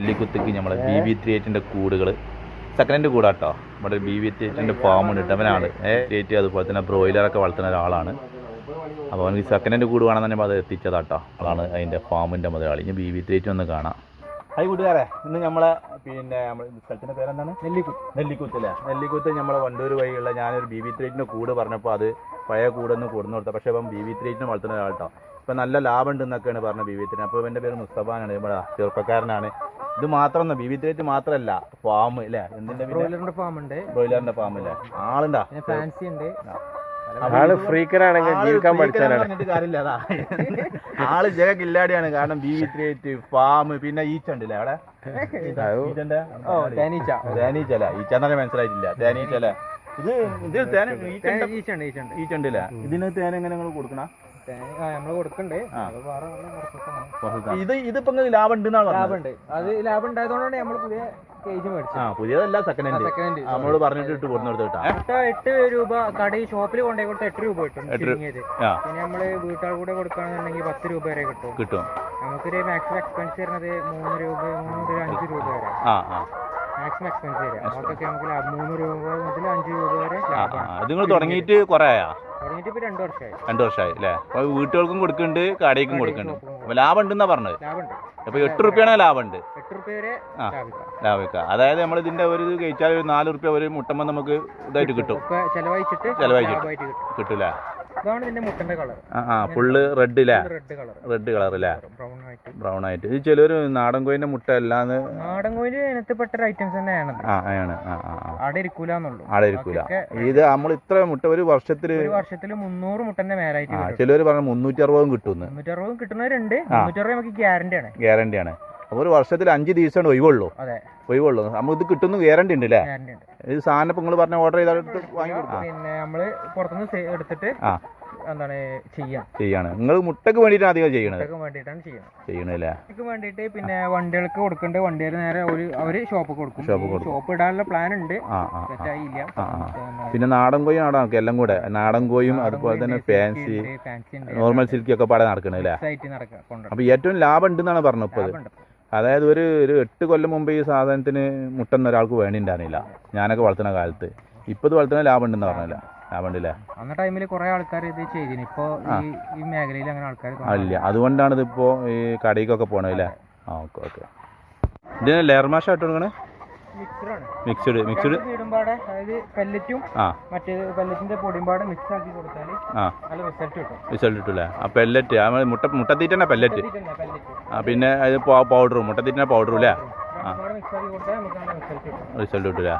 നെല്ലിക്കുത്തിക്ക് നമ്മളെ B V three എയ്റ്റിന്റെ കൂടുകൾ second കൂടാട്ടോ. നമ്മുടെ ബി വി ത്രീ എയ്റ്റിന്റെ ഫാം ഉണ്ട് ഇട്ടവനാണ് ഏ എയ്റ്റ് അതുപോലെ തന്നെ ബ്രോയിലറൊക്കെ വളർത്തുന്ന ഒരാളാണ്. അപ്പോൾ അവനക്ക് സെക്കൻഡ് കൂട് വേണം തന്നെ അത് എത്തിച്ചതാട്ടോ. അതാണ് അതിന്റെ ഫാമിന്റെ മുതലാളി. ഇനി ബി വി ത്രീ എയ്റ്റ് ഒന്ന് കാണാം. ഹൈ കൂട്ടുകാരെ. ഇന്ന് നമ്മളെ പിന്നെ സ്ഥലത്തിന്റെ പേരെന്താണ്? നെല്ലിക്കുത്ത്. നെല്ലിക്കുത്ത് അല്ലേ? നെല്ലിക്കുത്ത് നമ്മളെ വണ്ടൂർ വഴിയുള്ള ഞാനൊരു ബി വി ത്രീ എയ്റ്റിന്റെ കൂട് പറഞ്ഞപ്പോൾ അത് പഴയ കൂടൊന്ന് കൂടുന്നു കൊടുത്തത് പക്ഷേ ഇപ്പം ബി വി ത്രീ എയ്റ്റിന് വളർത്തുന്ന ഒരാൾട്ടോ ഇപ്പം നല്ല ലാഭം ഉണ്ടെന്നൊക്കെയാണ് പറഞ്ഞത് ബി വി ത്രീ അപ്പോൾ എന്റെ പേര് മുസ്തഫാനാണ് നമ്മുടെ ചെറുപ്പക്കാരനാണ്. ഇത് മാത്രം ബി മാത്രല്ല ഫാം അല്ലേ എന്തിന്റെ ബ്രോയിലറിന്റെ ഫാം ഉണ്ട്. ബ്രോയിലറിന്റെ ഫാം അല്ലേ ആളുണ്ടാ? ഫാൻസി ഉണ്ട്. ആൾ ഫ്രീക്കനാണെങ്കിൽ ആൾ ജീവിക്കാൻ പഠിച്ചാലാണ്. കാര്യമില്ല അതാ. ആൾ ജഗ കില്ലാടിയാണ് കാരണം B V three eight farm പിന്നെ ഈച്ച ഉണ്ടല്ലേ അവിടെ ഈച്ചല്ല തേനീച്ച തേനീച്ചല്ല ഈച്ച എന്ന് പറഞ്ഞാൽ മനസ്സിലായിട്ടില്ല തേനീച്ചല്ലേ ഇത് ഇത് തേന ഈച്ച ഈച്ച ഉണ്ടല്ലേ ഇതിന് തേന എങ്ങനെ നിങ്ങൾ കൊടുക്കണ? നമ്മൾ കൊടുക്കണ്ട്. ഇത് ഇതിപ്പോ ലാഭം ഉണ്ടെന്നാണ് ലാഭം ഉണ്ട് അത് ലാഭം ഉണ്ടായതുകൊണ്ടാണ് നമ്മൾ പുതിയ കേജ് മേടിച്ചത്. ആ പുതിയതല്ല സെക്കൻഡ് ഹാൻഡ് നമ്മളോട് പറഞ്ഞിട്ട് ഇട്ട് കൊടുത്തു കൊടുത്താ എട്ട് രൂപ കടയിൽ ഷോപ്പിൽ കൊണ്ടുപോയി കൊടുത്ത എട്ട് രൂപ കിട്ടും പിന്നെ നമ്മൾ വീട്ടാൾ കൂടെ കൊടുക്കുകയാണെന്നുണ്ടെങ്കിൽ പത്ത് രൂപ വരെ കിട്ടും. കിട്ടും. നമുക്കൊരു മാക്സിമം എക്സ്പെൻസ് വരുന്നത് മൂന്ന് രൂപ മൂന്ന് മുതൽ അഞ്ച് രൂപ വരെ. മാക്സിമം എക്സ്പെൻസ് വരെ. അതൊക്കെ നമുക്ക് മൂന്ന് രൂപ മുതൽ അഞ്ച് രൂപ വരെ നിങ്ങൾ തുടങ്ങിയിട്ട് കുറേ രണ്ടു വർഷമായി. അല്ലേ? അപ്പൊ വീട്ടുകൾക്കും കൊടുക്കുന്നുണ്ട് കടയ്ക്കും കൊടുക്കുന്നുണ്ട്. അപ്പൊ ലാഭം ഉണ്ടെന്നാ പറഞ്ഞത് അപ്പൊ എട്ട് റുപ്യാണ് ലാഭമുണ്ട്. ഉണ്ട് ആ. ലാഭിക്കാം. അതായത് നമ്മൾ ഇതിന്റെ ഒരു ഇത് കഴിച്ചാൽ ഒരു നാല് റുപ്യ ഒരു മുട്ടമ്മ നമുക്ക് ഇതായിട്ട് കിട്ടും. ചെലവഴിച്ചിട്ട് ചെലവഴിച്ചിട്ട്. കിട്ടൂല? ഇതാണ് ഇതിന്റെ മുട്ടന്റെ കളർ. ആ ഫുള്ള് റെഡ് അല്ലേ റെഡ് കളർ. റെഡ് കളർ അല്ലേ ബ്രൗൺ ആയിട്ട്. ബ്രൗൺ ആയിട്ട്. ഇത് ചിലര് നാടൻ കോയിന്റെ മുട്ട അല്ലാന്ന് നാടൻ കോയിൽ ഇനത്തിൽപ്പെട്ട ഐറ്റംസ് തന്നെയാണ് ആ ആണ്. ആ ആ ആ. അവിടെ ഇരിക്കൂലെന്നുള്ളൂ. ആടെ ഇരിക്കൂല. ഇത് നമ്മൾ ഇത്ര മുട്ട ഒരു വർഷത്തിൽ ഒരു വർഷത്തിൽ മുന്നൂറ് മുട്ടന്റെ മേലായിട്ട് ആ പറഞ്ഞു മുന്നൂറ്റി അറുപതും കിട്ടുന്നു മുന്നൂറ്റി അറുപതും കിട്ടുന്നവരുണ്ട്. മുന്നൂറ്റി അറുപത് നമുക്ക് ഗ്യാരണ്ടി ആണ് ഗ്യാരണ്ടിയാണ്. അപ്പോൾ ഒരു വർഷത്തിൽ അഞ്ച് ദിവസമാണ് ഒഴിവുള്ളൂ. അതെ. ഒഴിവുള്ളൂ. നമുക്ക് ഇത് കിട്ടുന്ന ഗ്യാരണ്ടി ഉണ്ട് അല്ലേ ഇത് സാധനം ഇപ്പൊ നിങ്ങൾ പറഞ്ഞ ഓർഡർ ചെയ്താൽ വാങ്ങി കൊടുക്കാം. പിന്നെ നമ്മൾ പുറത്തുനിന്ന് എടുത്തിട്ട് ആ. എന്താണ് ചെയ്യാം. ചെയ്യാണ്. നിങ്ങൾ മുട്ടക്ക് വേണ്ടിയിട്ടാണ് അധികം ചെയ്യണത്? ഇതൊക്കെ വേണ്ടിയിട്ടാണ് ചെയ്യുന്നത് ചെയ്യണത് അല്ലേ മുട്ടക്ക് വേണ്ടിയിട്ട് പിന്നെ വണ്ടികൾക്ക് കൊടുക്കേണ്ട വണ്ടികൾ നേരെ ഒരു അവർ ഷോപ്പ് കൊടുക്കും. ഷോപ്പ് കൊടുക്കും. ഷോപ്പ് ഇടാനുള്ള പ്ലാൻ ഉണ്ട്. സെറ്റായില്ല. പിന്നെ നാടൻ കോയും നാടൻ ഒക്കെ എല്ലാം കൂടെ. നാടൻ കോയും അതുപോലെ തന്നെ ഫാൻസി നോർമൽ സിൽക്കി ഒക്കെ പാടെ നടക്കണല്ലേ അപ്പോൾ ഏറ്റവും ലാഭം ഉണ്ടെന്നാണ് പറഞ്ഞത് ഇപ്പോൾ. അതായത് ഒരു ഒരു എട്ട് കൊല്ലം മുമ്പ് ഈ സാധനത്തിന് മുട്ടെന്ന് ഒരാൾക്ക് വേണ്ടിണ്ടായിരുന്നില്ല ഞാനൊക്കെ വളർത്തുന്ന കാലത്ത്. ഇപ്പോൾ ഇത് വളർത്തുന്ന ലാഭം ഉണ്ടെന്ന് പറഞ്ഞില്ല. ലാഭം ഉണ്ടല്ലേ? അന്ന ടൈമിൽ കുറെ ആൾക്കാർ ഇത് ചെയ്തിന്. ഇപ്പൊ ഈ മേഖലയിൽ അങ്ങനെ ആൾക്കാർ ഇല്ല. അതുകൊണ്ടാണ് ഇതിപ്പോൾ ഈ കടയിലേക്കൊക്കെ പോകണത് അല്ലേ? ആ ഓക്കെ ഓക്കെ. ഇതിന് ലെയർമാഷ ഇട്ട് കൊടുക്കണേ? Mixed mixed? ഇടുമ്പാടെ അതായത് പെല്ലറ്റും ആ. മറ്റേ പെല്ലറ്റിന്റെ പൊടിമ്പാടെ മിക്സ് ആക്കി കൊടുത്താൽ ആ. നല്ല റിസൾട്ട് കിട്ടും. റിസൾട്ട് കിട്ടൂലേ ആ പെല്ലറ്റ് ആ മുട്ട മുട്ടത്തീറ്റന്നെ പെല്ലറ്റ് ആ പിന്നെ അത് പൗഡറും മുട്ടത്തീറ്റന്നെ പൗഡറും അല്ലേ ആ. റിസൾട്ട് കിട്ടൂലേ